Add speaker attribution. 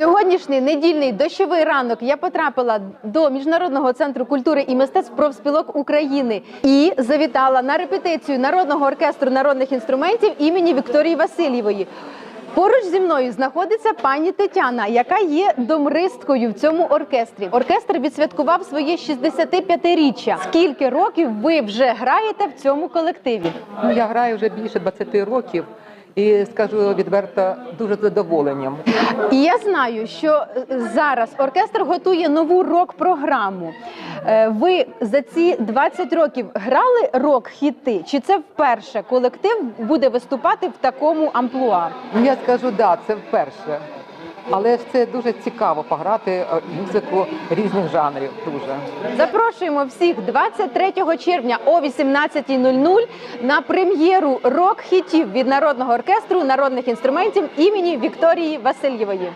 Speaker 1: Сьогоднішній недільний дощовий ранок я потрапила до Міжнародного центру культури і мистецтв профспілок України і завітала на репетицію народного оркестру народних інструментів імені Вікторії Васильєвої. Поруч зі мною знаходиться пані Тетяна, яка є домристкою в цьому оркестрі. Оркестр відсвяткував своє 65-річчя. Скільки років ви вже граєте в цьому колективі?
Speaker 2: Ну, я граю вже більше 20 років і скажу відверто дуже задоволенням.
Speaker 1: І я знаю, що е, зараз оркестр готує нову рок-програму. Е, Ви за ці 20 років грали рок-хіти? Чи це вперше колектив буде виступати в такому амплуа?
Speaker 2: Ну я скажу, да, це вперше. Але це дуже цікаво пограти е, музику різних жанрів. Дуже.
Speaker 1: Запрошуємо всіх 23 червня о 18.00 на прем'єру рок-хітів від народного оркестру народних інструментів імені Вікторії Васильєвої.